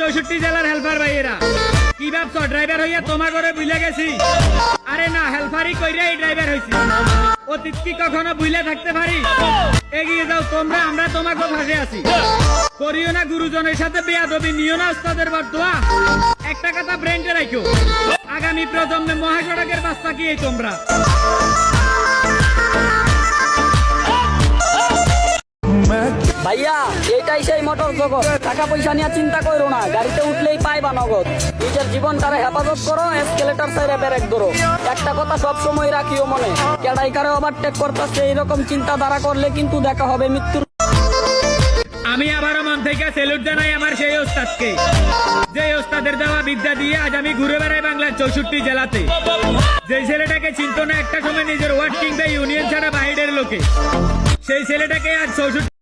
চৌষট্টি জেলার হেল্পার ভাইয়েরা, কি ভাবছ? ড্রাইভার হইয়া তোমার ঘরে বুঝলে গেছি? আরে না হেল্পারই কই রে এই ড্রাইভার হইছি। অতীত কি কখনো বুঝলে থাকতে পারি? যাও তোমরা, আমরা তোমাকে ভাসে আছি। করিও না, গুরুজনের সাথে বেয়াদবি, নিও না ওস্তাদের দোয়া একটা কথা ব্রেন্ডে রাখো আগামী প্রজন্মে মহাসড়কের বাস্তা কি তোমরা? ভাইয়া, এটাই সেই মোটর জগৎ টাকা পয়সা নিয়ে চিন্তা করো না, গাড়িতে উঠলেই পাইবা নগদ। নিজের জীবনটারে হেফাজত করো এসকেলেটার সাইডে ব্রেক ধরো। একটা কথা সব সময় রাখিও মনে কেডাই কারে ওভারটেক করতেছে, এইরকম চিন্তাধারা করলে কিন্তু দেখা হবে মৃত্যুর আমি আবারও মন থেকে সেলুট জানাই আমার সেই ওস্তাদকে। যে ওস্তাদের দেওয়া বিদ্যা দিয়ে আজ আমি ঘুরে বেড়াই বাংলার চৌষট্টি জেলাতে। যে ছেলেটাকে চিন্ত না একটা সময় নিজের ওয়ার্ড কিংবা ইউনিয়ন ছাড়া বাইরের লোকে। সেই ছেলেটাকে আজ চৌষট্টি